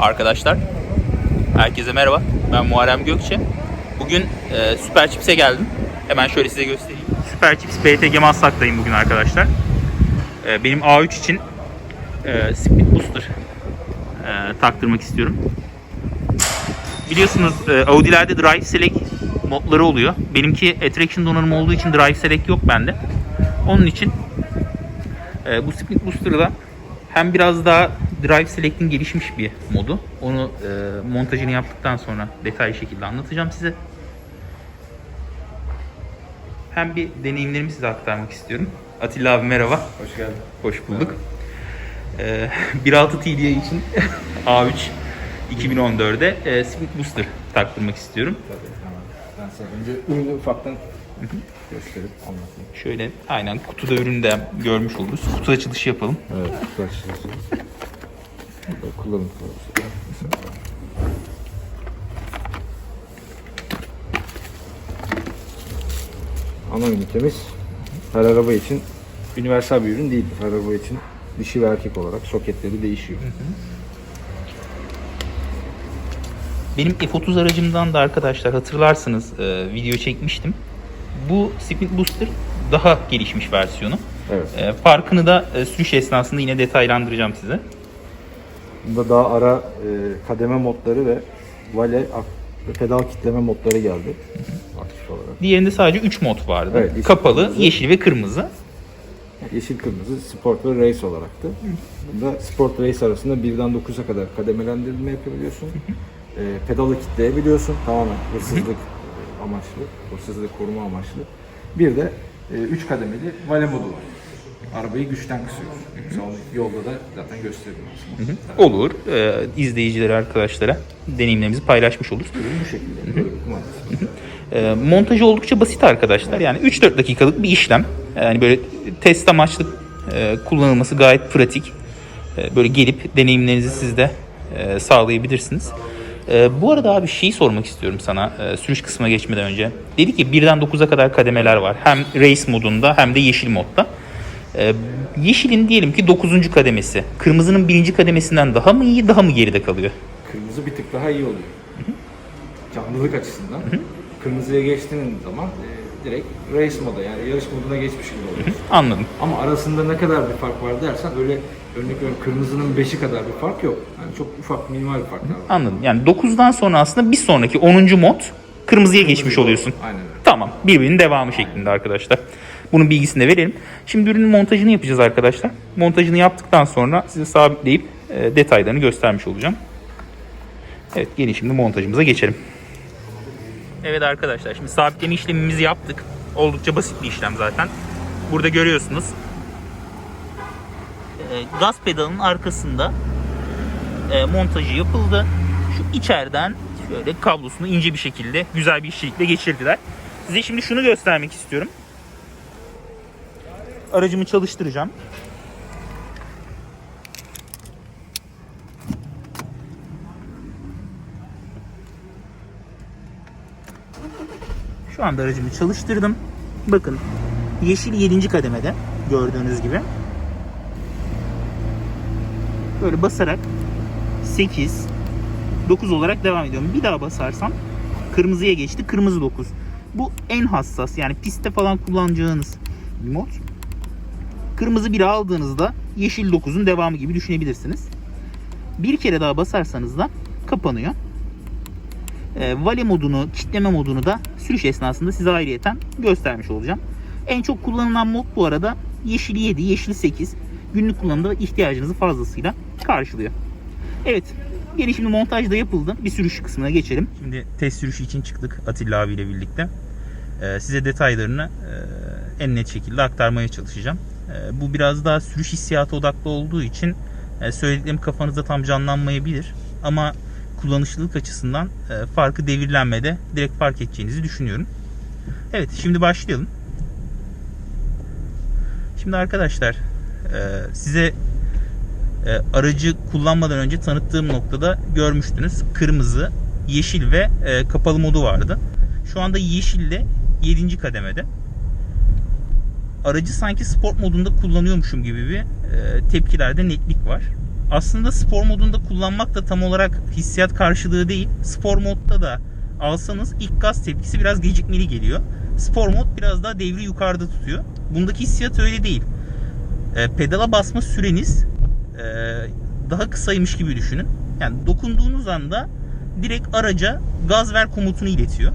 Arkadaşlar, herkese merhaba. Ben Muharrem Gökçe. Bugün e, Süper Chips'e geldim. Hemen şöyle size göstereyim. Süper Chips BTG Maslak'tayım bugün arkadaşlar. E, benim A3 için e, Speed Booster e, taktırmak istiyorum. Biliyorsunuz e, Audi'lerde Drive Select modları oluyor. Benimki Attraction donanımı olduğu için Drive Select yok bende. Onun için e, bu Speed Booster'da hem biraz daha Drive Select'in gelişmiş bir modu. Onu e, montajını yaptıktan sonra detaylı şekilde anlatacağım size. Hem bir deneyimlerimi size aktarmak istiyorum. Atilla abi merhaba. Hoş geldin. Hoş bulduk. Ee, 1.6 TDI için A3 2014'de e, Speed Booster taktırmak istiyorum. Tabii hemen. Ben sana önce ürünü ufaktan gösterip anlatayım. Şöyle aynen kutuda ürünü de görmüş oluruz. Kutu açılışı yapalım. Evet, kutu açacağız. Kullanım kılavuzu. Ana ünitemiz her araba için universal bir ürün değil. Her araba için dişi ve erkek olarak soketleri değişiyor. Benim F30 aracımdan da arkadaşlar hatırlarsınız e, video çekmiştim. Bu Speed Booster daha gelişmiş versiyonu. Evet. E, farkını da e, sürüş esnasında yine detaylandıracağım size. Bunda daha ara e, kademe modları ve vale ak- pedal kitleme modları geldi. Aktif olarak. Diğerinde sadece 3 mod vardı. Evet, yeşil, Kapalı, kırmızı. yeşil ve kırmızı. Yeşil kırmızı sport ve race olaraktı. Bunda sport race arasında birden 9'a kadar kademelendirme yapabiliyorsun. E, pedalı kitleyebiliyorsun. Tamamen hırsızlık e, amaçlı, hırsızlık koruma amaçlı. Bir de 3 kademeli vale modu var. Arabayı güçten. Mesela onu yolda da zaten gösteriyorsun. Olur. E, izleyicilere, arkadaşlara deneyimlerimizi paylaşmış oluruz. Bu şekilde. Böyle bir kumandası. E, montajı oldukça basit arkadaşlar. Yani 3-4 dakikalık bir işlem. Yani böyle test amaçlı e, kullanılması gayet pratik. E, böyle gelip deneyimlerinizi siz de e, sağlayabilirsiniz. E, bu arada abi şeyi sormak istiyorum sana e, sürüş kısmına geçmeden önce. Dedi ki 1'den 9'a kadar kademeler var. Hem race modunda hem de yeşil modda. E, yeşilin diyelim ki 9. kademesi. Kırmızının 1. kademesinden daha mı iyi daha mı geride kalıyor? Kırmızı bir tık daha iyi oluyor. Canlılık açısından. Kırmızıya geçtiğin zaman e, direkt race moda yani yarış moduna geçmiş gibi oluyorsun. Anladım. Ama arasında ne kadar bir fark var dersen öyle örnek veriyorum kırmızının 5'i kadar bir fark yok. Yani çok ufak minimal farklar var. Anladım. Yani 9'dan sonra aslında bir sonraki 10. mod kırmızıya geçmiş oluyorsun. Aynen öyle. Tamam. Birbirinin devamı şeklinde arkadaşlar. Bunun bilgisini de verelim. Şimdi ürünün montajını yapacağız arkadaşlar. Montajını yaptıktan sonra size sabitleyip e, detaylarını göstermiş olacağım. Evet gelin şimdi montajımıza geçelim. Evet arkadaşlar şimdi sabitleme işlemimizi yaptık. Oldukça basit bir işlem zaten. Burada görüyorsunuz. E, gaz pedalının arkasında e, montajı yapıldı. Şu içeriden şöyle kablosunu ince bir şekilde güzel bir işçilikle geçirdiler. Size şimdi şunu göstermek istiyorum. Aracımı çalıştıracağım. Şu anda aracımı çalıştırdım. Bakın yeşil 7. kademede gördüğünüz gibi. Böyle basarak 8 9 olarak devam ediyorum. Bir daha basarsam kırmızıya geçti. Kırmızı 9. Bu en hassas yani pistte falan kullanacağınız bir mod. Kırmızı 1'i aldığınızda yeşil 9'un devamı gibi düşünebilirsiniz. Bir kere daha basarsanız da kapanıyor. E, vale modunu, kitleme modunu da sürüş esnasında size ayrıyeten göstermiş olacağım. En çok kullanılan mod bu arada yeşil 7, yeşil 8. Günlük kullanımda ihtiyacınızı fazlasıyla karşılıyor. Evet, Gelin şimdi montaj da yapıldı. Bir sürüş kısmına geçelim. Şimdi test sürüşü için çıktık Atilla abiyle birlikte. Ee, size detaylarını e, en net şekilde aktarmaya çalışacağım. Ee, bu biraz daha sürüş hissiyatı odaklı olduğu için e, söylediklerim kafanızda tam canlanmayabilir. Ama kullanışlılık açısından e, farkı devirlenmede direkt fark edeceğinizi düşünüyorum. Evet şimdi başlayalım. Şimdi arkadaşlar e, size e, aracı kullanmadan önce tanıttığım noktada görmüştünüz. Kırmızı, yeşil ve kapalı modu vardı. Şu anda yeşille 7. kademede. Aracı sanki sport modunda kullanıyormuşum gibi bir e, tepkilerde netlik var. Aslında spor modunda kullanmak da tam olarak hissiyat karşılığı değil. Spor modda da alsanız ilk gaz tepkisi biraz gecikmeli geliyor. Spor mod biraz daha devri yukarıda tutuyor. Bundaki hissiyat öyle değil. E, pedala basma süreniz e, daha kısaymış gibi düşünün. Yani dokunduğunuz anda direkt araca gaz ver komutunu iletiyor.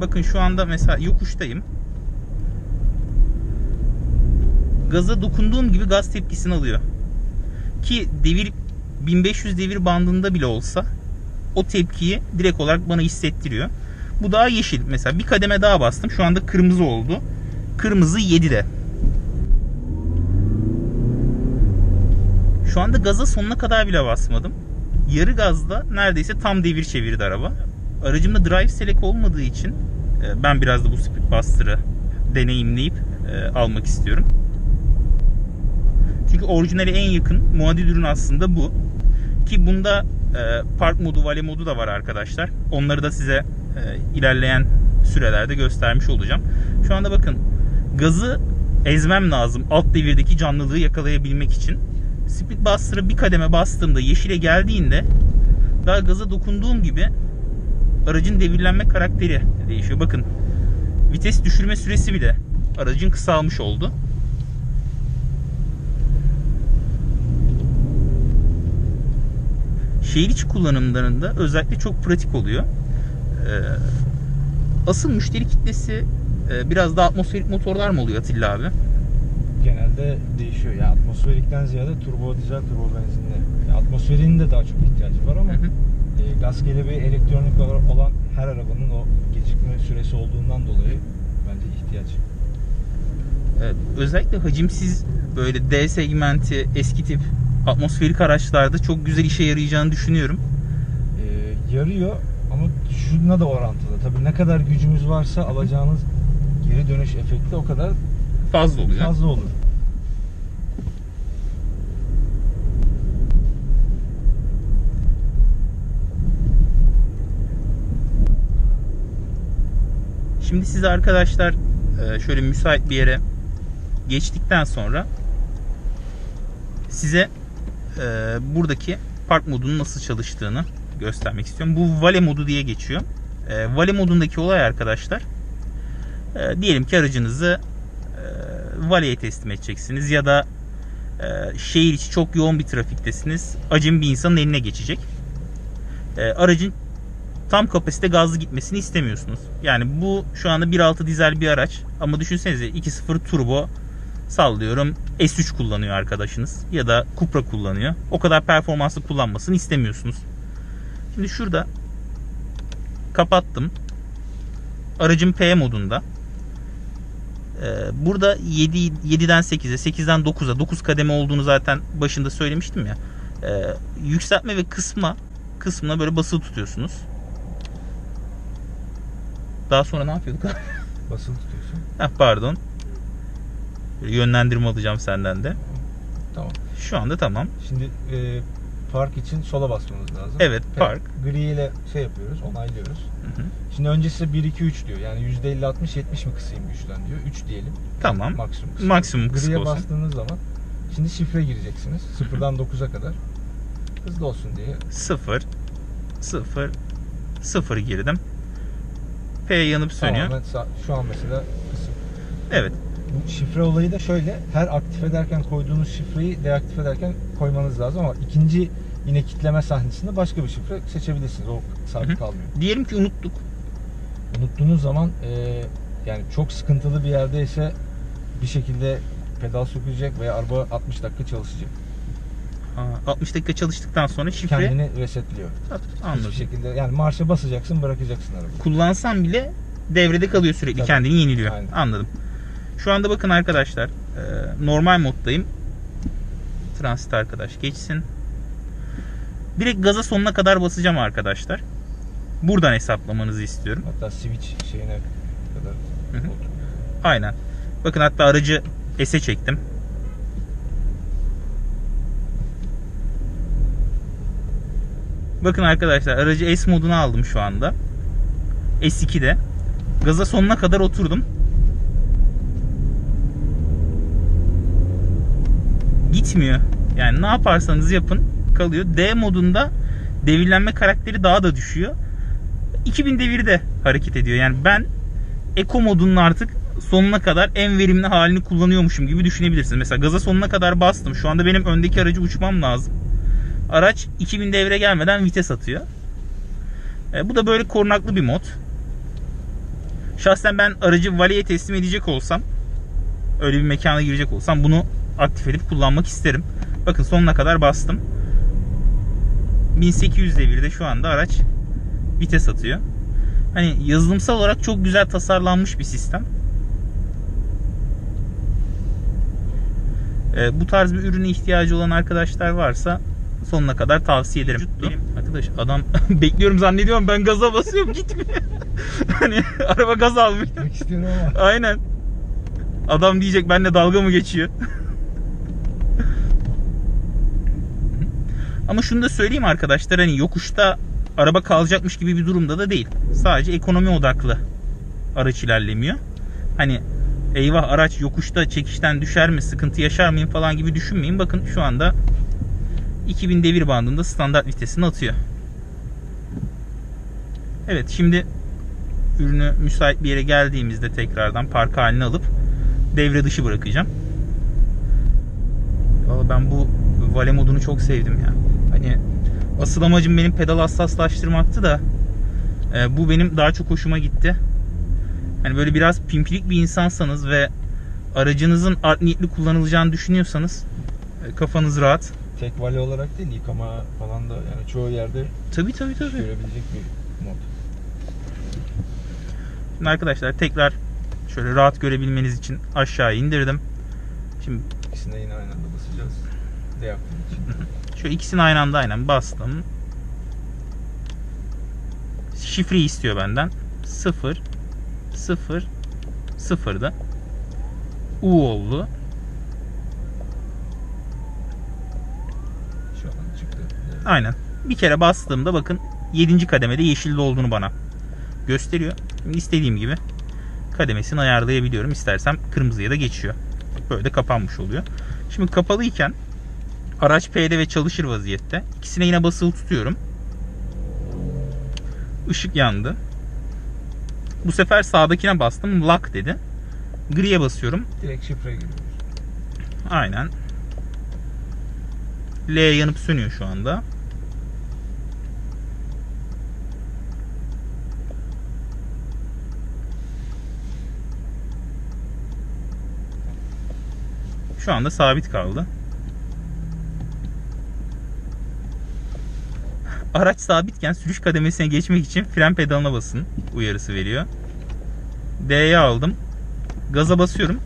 Bakın şu anda mesela yokuştayım. Gaza dokunduğum gibi gaz tepkisini alıyor. Ki devir 1500 devir bandında bile olsa o tepkiyi direkt olarak bana hissettiriyor. Bu daha yeşil. Mesela bir kademe daha bastım. Şu anda kırmızı oldu. Kırmızı 7'de. Şu anda gaza sonuna kadar bile basmadım. Yarı gazda neredeyse tam devir çevirdi araba. Aracımda drive select olmadığı için e, ben biraz da bu speed buster'ı deneyimleyip e, almak istiyorum. Çünkü orijinale en yakın muadil ürün aslında bu. Ki bunda e, park modu, vale modu da var arkadaşlar. Onları da size e, ilerleyen sürelerde göstermiş olacağım. Şu anda bakın gazı ezmem lazım alt devirdeki canlılığı yakalayabilmek için. Speed Buster'ı bir kademe bastığımda yeşile geldiğinde daha gaza dokunduğum gibi aracın devirlenme karakteri değişiyor. Bakın vites düşürme süresi bile aracın kısalmış oldu. Şehir içi kullanımlarında özellikle çok pratik oluyor. Ee, asıl müşteri kitlesi e, biraz daha atmosferik motorlar mı oluyor Atilla abi? Genelde değişiyor. Ya atmosferikten ziyade turbo dizel, turbo benzinli. Ya atmosferinin de daha çok ihtiyacı var ama Hı hı. e, gaz kelebeği elektronik olan her arabanın o gecikme süresi olduğundan dolayı bence ihtiyaç. Evet, özellikle hacimsiz böyle D segmenti eski tip atmosferik araçlarda çok güzel işe yarayacağını düşünüyorum. E, yarıyor ama şuna da orantılı. Tabii ne kadar gücümüz varsa alacağınız geri dönüş efekti o kadar Fazla olacak. fazla olur. Şimdi size arkadaşlar e, şöyle müsait bir yere geçtikten sonra size e, buradaki park modunun nasıl çalıştığını göstermek istiyorum. Bu vale modu diye geçiyor. E, Vale modundaki olay arkadaşlar e, diyelim ki aracınızı e, valeye teslim edeceksiniz ya da e, şehir içi çok yoğun bir trafiktesiniz. Acemi bir insanın eline geçecek. E, aracın tam kapasite gazlı gitmesini istemiyorsunuz. Yani bu şu anda 1.6 dizel bir araç ama düşünsenize 2.0 turbo sallıyorum S3 kullanıyor arkadaşınız ya da Cupra kullanıyor. O kadar performanslı kullanmasını istemiyorsunuz. Şimdi şurada kapattım. Aracım P modunda. Ee, burada 7 7'den 8'e, 8'den 9'a, 9 kademe olduğunu zaten başında söylemiştim ya. Ee, yükseltme ve kısma kısmına böyle basılı tutuyorsunuz. Daha sonra ne yapıyorduk? Basılı tutuyorsun. Heh, pardon. Yönlendirme alacağım senden de. Tamam. Şu anda tamam. Şimdi e, park için sola basmamız lazım. Evet, park. Gri ile şey yapıyoruz, onaylıyoruz. Hı hı. Şimdi önce size 1 2 3 diyor. Yani %50 60 70 mi kısayım güçten diyor. 3 diyelim. Tamam. Maksimum kısım. Maksimum kısık Gri'ye olsun. bastığınız zaman şimdi şifre gireceksiniz. 0'dan 9'a kadar. Hızlı olsun diye. 0 0 0 girdim. P yanıp sönüyor. Tamamen sağ- şu an mesela kısım. Evet. Bu şifre olayı da şöyle. Her aktif ederken koyduğunuz şifreyi deaktif ederken koymanız lazım ama ikinci yine kitleme sahnesinde başka bir şifre seçebilirsiniz. O sabit kalmıyor. Diyelim ki unuttuk. unuttuğunuz zaman e, yani çok sıkıntılı bir yerdeyse bir şekilde pedal sökülecek veya araba 60 dakika çalışacak. Ha, 60 dakika çalıştıktan sonra şifre Kendini resetliyor. anladım. Hiçbir şekilde yani marşa basacaksın bırakacaksın arabayı. Kullansam bile devrede kalıyor sürekli. Tabii. Kendini yeniliyor. Aynen. Anladım. Şu anda bakın arkadaşlar. e, normal moddayım. Transit arkadaş geçsin. Direkt gaza sonuna kadar basacağım arkadaşlar. Buradan hesaplamanızı istiyorum. Hatta switch şeyine kadar. Hı hı. Aynen. Bakın hatta aracı S'e çektim. Bakın arkadaşlar aracı S moduna aldım şu anda. S2'de. Gaza sonuna kadar oturdum. Gitmiyor. Yani ne yaparsanız yapın kalıyor. D modunda devirlenme karakteri daha da düşüyor. 2000 devirde hareket ediyor. Yani ben Eco modunun artık sonuna kadar en verimli halini kullanıyormuşum gibi düşünebilirsiniz. Mesela gaza sonuna kadar bastım. Şu anda benim öndeki aracı uçmam lazım. Araç 2000 devre gelmeden vites atıyor. E, bu da böyle korunaklı bir mod. Şahsen ben aracı valiye teslim edecek olsam öyle bir mekana girecek olsam bunu aktif edip kullanmak isterim. Bakın sonuna kadar bastım. 1800 devirde şu anda araç vites atıyor. Hani yazılımsal olarak çok güzel tasarlanmış bir sistem. Ee, bu tarz bir ürüne ihtiyacı olan arkadaşlar varsa sonuna kadar tavsiye ederim. Benim arkadaş adam bekliyorum zannediyorum ben gaza basıyorum gitmiyor. hani araba gaz almıyor. Demek istiyorum ama. Aynen. Adam diyecek benimle dalga mı geçiyor? Ama şunu da söyleyeyim arkadaşlar hani yokuşta araba kalacakmış gibi bir durumda da değil. Sadece ekonomi odaklı araç ilerlemiyor. Hani eyvah araç yokuşta çekişten düşer mi, sıkıntı yaşar mıyım falan gibi düşünmeyin. Bakın şu anda 2000 devir bandında standart vitesini atıyor. Evet şimdi ürünü müsait bir yere geldiğimizde tekrardan park haline alıp devre dışı bırakacağım. Valla ben bu vale modunu çok sevdim ya. Hani asıl amacım benim pedal hassaslaştırmaktı da e, bu benim daha çok hoşuma gitti. Hani böyle biraz pimpirik bir insansanız ve aracınızın art niyetli kullanılacağını düşünüyorsanız e, kafanız rahat. Tek vali olarak değil yıkama falan da yani çoğu yerde Tabii tabii iş tabii. görebilecek bir mod. Şimdi arkadaşlar tekrar şöyle rahat görebilmeniz için aşağı indirdim. Şimdi İkisine yine aynı Deaktif için. Şöyle ikisini aynı anda aynen bastım. Şifreyi istiyor benden. 0 0 0'da U oldu. Şu an çıktı. Evet. Aynen. Bir kere bastığımda bakın 7. kademede yeşilde olduğunu bana gösteriyor. Şimdi istediğim gibi kademesini ayarlayabiliyorum. İstersem kırmızıya da geçiyor. Böyle kapanmış oluyor. Şimdi kapalıyken araç P'de ve çalışır vaziyette. İkisine yine basılı tutuyorum. Işık yandı. Bu sefer sağdakine bastım. Lock dedi. Gri'ye basıyorum. Direkt şifre giriyoruz. Aynen. L yanıp sönüyor şu anda. Şu anda sabit kaldı. Araç sabitken sürüş kademesine geçmek için fren pedalına basın uyarısı veriyor. D'ye aldım. Gaza basıyorum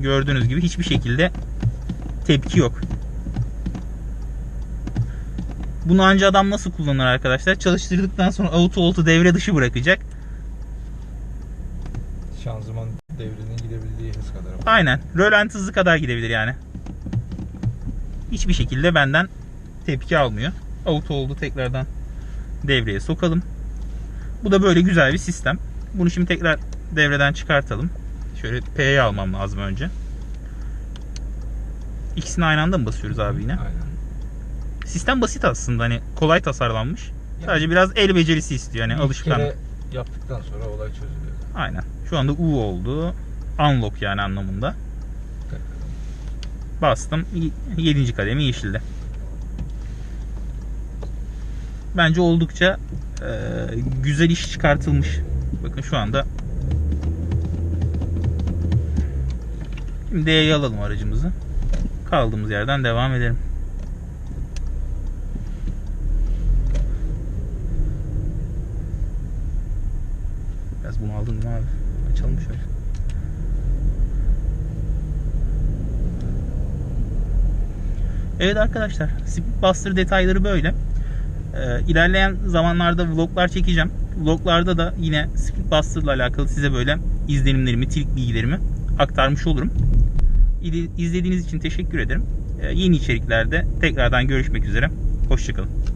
gördüğünüz gibi hiçbir şekilde tepki yok. Bunu anca adam nasıl kullanır arkadaşlar? Çalıştırdıktan sonra auto auto devre dışı bırakacak. Şanzıman devrinin gidebildiği hız kadar. Aynen. Rölant hızı kadar gidebilir yani. Hiçbir şekilde benden tepki almıyor. Auto oldu tekrardan devreye sokalım. Bu da böyle güzel bir sistem. Bunu şimdi tekrar devreden çıkartalım. Şöyle P'ye almam lazım önce. İkisini aynı anda mı basıyoruz abi yine? Aynen. Sistem basit aslında hani kolay tasarlanmış. Yani Sadece biraz el becerisi istiyor yani alışkanlık. yaptıktan sonra olay çözülüyor. Aynen. Şu anda U oldu. Unlock yani anlamında. Bastım. 7. kademe yeşilde. Bence oldukça e, güzel iş çıkartılmış. Bakın şu anda Şimdi D'ye alalım aracımızı. Kaldığımız yerden devam edelim. Biraz bunu mi abi? Açalım şöyle. Evet arkadaşlar, Speedbuster detayları böyle. Ee, ilerleyen zamanlarda vloglar çekeceğim. Vloglarda da yine Speedbuster ile alakalı size böyle izlenimlerimi, trik bilgilerimi aktarmış olurum. İzlediğiniz için teşekkür ederim. Ee, yeni içeriklerde tekrardan görüşmek üzere. Hoşçakalın.